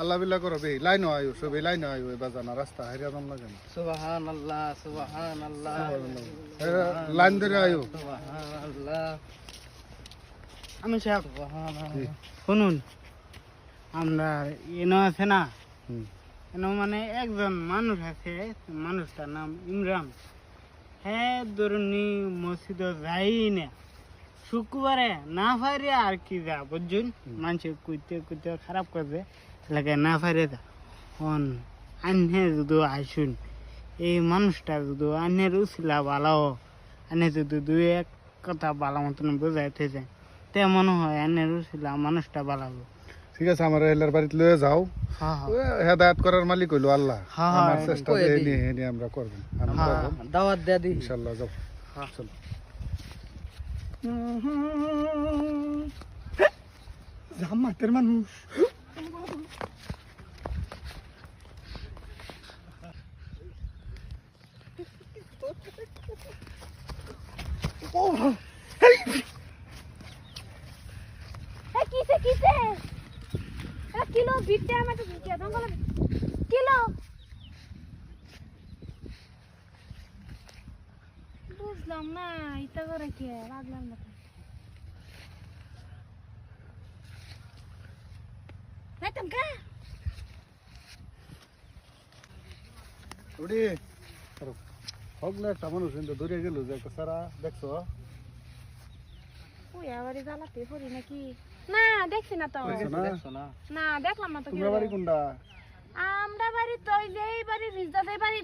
আল্লাহ বিল্লাহ করো বে লাইন আয়ো সবে লাইন আয়ো এবার জানা রাস্তা হারিয়া দাম লাগে না সুবহানাল্লাহ সুবহানাল্লাহ লাইন ধরে আয়ো। সুবহানাল্লাহ। আমি সাহেব শুনুন আমরা এনো আছে না। এনো মানে একজন মানুষ আছে মানুষটার নাম ইমরান। হ্যাঁ ধরুন মসজিদ যাই না। শুক্রবারে না পারে আর কি যা বুঝছেন? মানুষ কুইতে কুইতে খারাপ করবে লাগে না পারে যা। অন আনে যদি আসুন এই মানুষটা যদি আনের উচিলা ভালো আনে যদি দুই এক কথা ভালো মতন বোঝাইতে যায় তে মনে হয় আনের উচিলা মানুষটা ভালো ঠিক আছে আমার এলার বাড়িতে লয়ে যাও। হ্যাঁ ও, করার মালিক হইল আল্লাহ। হ্যাঁ, আমার চেষ্টা দিয়ে দিই। আমরা। করব। দাওয়াত দে দি ইনশাল্লাহ যাও। হ্যাঁ। চলো জামাতের মানুষ কিলো বিটে আমার তো বিটে জঙ্গলে কিলো বুঝলাম না ইতা করে কি লাগলাম না রাইতাম কা ওডি হগলে একটা মানুষ কিন্তু দূরে গেল যে একটা সারা দেখছ? ওই আবারই জ্বালাতে পড়ি নাকি? না দেখছি না তো। দেখছ না? না? না দেখলাম না তো তোমরা বাড়ি কোনটা? আমরা বাড়ি তো এই বাড়ি রিজদাদ বাড়ি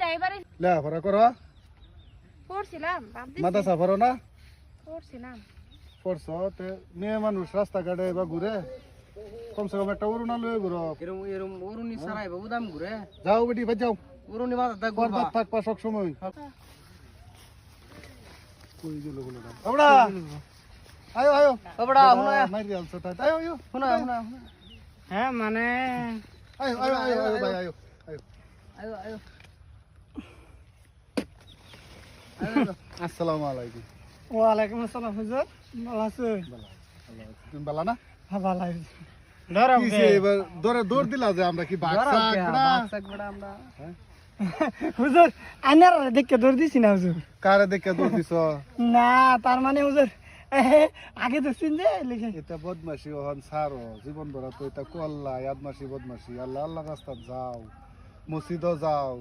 লেখাপড়া করো। পড়ছিলাম মাথা সাফারো না? পড়ছিলাম। পড়ছো? তে মেয়ে মানুষ রাস্তাঘাটে বা ঘুরে? কমসে কম একটা অরুণা লয়ে ঘুরো এরম এরম উরুনি সারাই বাবু দাম ঘুরে। যাও বেটি ভাই যাও। উরুনি মাথা থাকবা সব সময় কই গেল বলে আমরা আয়ো আয়ো। এবড়া হুনা মাইরি আলছো তাই আয়ো। আয়ো হুনা হুনা হ্যাঁ মানে আয়ো আয়ো আয়ো ভাই আয়ো আয়ো। আয়ো আয়ো। আসসালামু আলাইকুম। ওয়ালাইকুম আসসালাম হুজুর। ভালো আছে তুমি বালা না? হ্যাঁ ভালো আছে। মানে আগে তো চিনতে লিখে। এটা বদমাসি ওহন সারো। জীবন ভরা তো এটা কল্লা বদমাসি আল্লাহ আল্লাহ রাস্তাত যাও। মসজিদ যাও।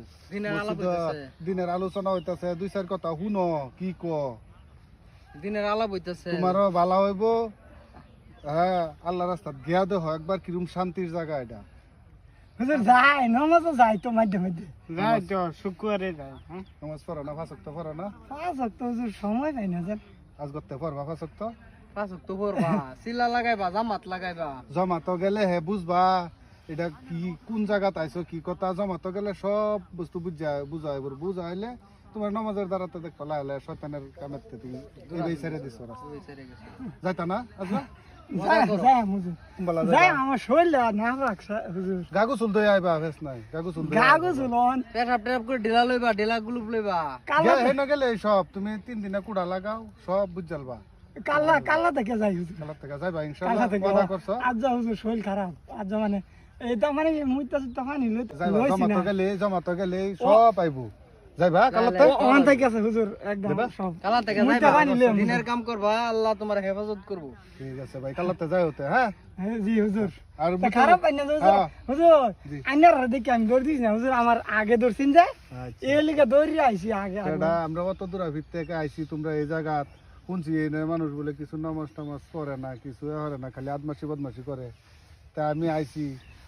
দিনের আলোচনা হইতাছে। দুই চার কথা শুনো কি ক? দিনের আলাপ হইতাছে। তোমারও ভালো হইব? হ্যাঁ আল্লাহ রাস্তাত গিয়া দেহ একবার কিরম শান্তির জায়গা এটা। যাই নমাজ যাই তো মাঝে মাঝে যাই তো শুক্রবারে যাই হ্যাঁ? নামাজ পড়ো না ফাঁসক তো পড়ো না? পাঁচ তো সময় পাই না জান আজ করতে পড়বা ফাঁসক তো পাঁচ তো করবা সিলা লাগাইবা জামাত লাগাইবা। জমা তো গেলে হে বুঝবা। এটা কি কোন জায়গাত আইছো কি কথা জমা তো গেলে সব বস্তু বুঝা বুঝা হইব। বুঝা হইলে তোমার নমাজের দ্বারা তো দেখবা লাইলে শয়তানের কামের তে তুমি এই ছেড়ে দিছো যাইতা না আজবা যাই যাই হুজুর। বলা যাই যায় আমার শরীর না রাখছে হুজুর। গাগু চুল দই আইবা ফেস নাই। গাগু চুল দই গাগো চুলন পেশাব টেরাপ করে ঢিলা লইবা ঢিলা গুলুপ লইবা। কালা গেলে এই তুমি তিন দিনে কুড়া লাগাও সব বুঝালবা। কালা কালা থেকে যাই কালার থেকে যাইবা করছ। আজ হুজুর শরীর খারাপ। আজ মানে এই তো মানে মুইতা সুতা পানি লইছি না গেলে জমা তো গেলে সব আইবো। যাইবা কালাতে? ওখান থেকে আছে হুজুর একদম সব। কালা যাইবা। দিনের কাম করবা আল্লাহ তোমার হেফাজত করব। ঠিক আছে ভাই কালাতে যাই হতে হ্যাঁ? হ্যাঁ, জি হুজুর। আর খারাপ পাই হুজুর। হুজুর আইনার দেখি আমি দৌড় দিছি না হুজুর আমার আগে দৌড়ছিন যায় আচ্ছা। এই লিগে দৌড়ি আইছি আগে আমরা অত দূর থেকে আইছি তোমরা এই জায়গা শুনছি এই নে মানুষ বলে কিছু নামাজ টামাজ করে না কিছু করে না খালি আদমাসি বদমাসি করে। তা আমি আইছি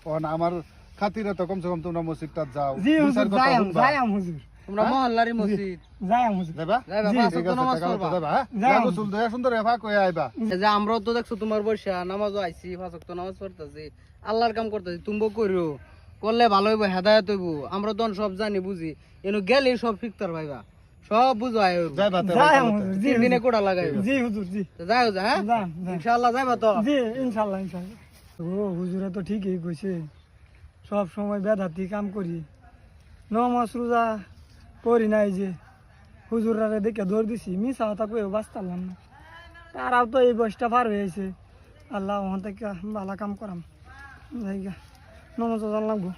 অন আমার খাতিরে তো কমসে কম তোমরা মসজিদটা যাও। জি হুজুর কথা যাই আম যাই আম হুজুর। তোমরা মহল্লারি মসজিদ। যাই আম হুজুর। যাইবা? নামাজ পড়বা। হ্যাঁ? দয়া সুন্দর এফা কয়ে আইবা। এই যে আমরাও তো দেখছ তোমার বৈশা নামাজও আইছি পাঁচ ওয়াক্ত নামাজ পড়তেছি। আল্লাহর কাম করতেছি তুমবো করিও করলে ভালো হইব হেদায়ত হইব। আমরা সব জানি বুঝি। এনু গেলে সব শিখতার ভাইবা। সব বুঝো আয় যাইবা তে। হুজুর দিনে হুজুর। কোটা লাগাইব। জি হুজুর জি। যাই হোক হ্যাঁ। ইনশাআল্লাহ যাইবা তো। জি ইনশাল্লাহ ইনশাল্লাহ ও, হুজুরা তো ঠিকই কইছে। সব সময় বেদাতি কাম করি। নমাজ রোজা করি নাই যে। হুজুরারে দেখে দৌড় দিছি মিশা হতা কই বাঁচতাম না। তারাও তো এই বয়সটা পার হয়েছে আল্লাহ ওখান থেকে ভালো কাম করাম। নমাজ লাগবো।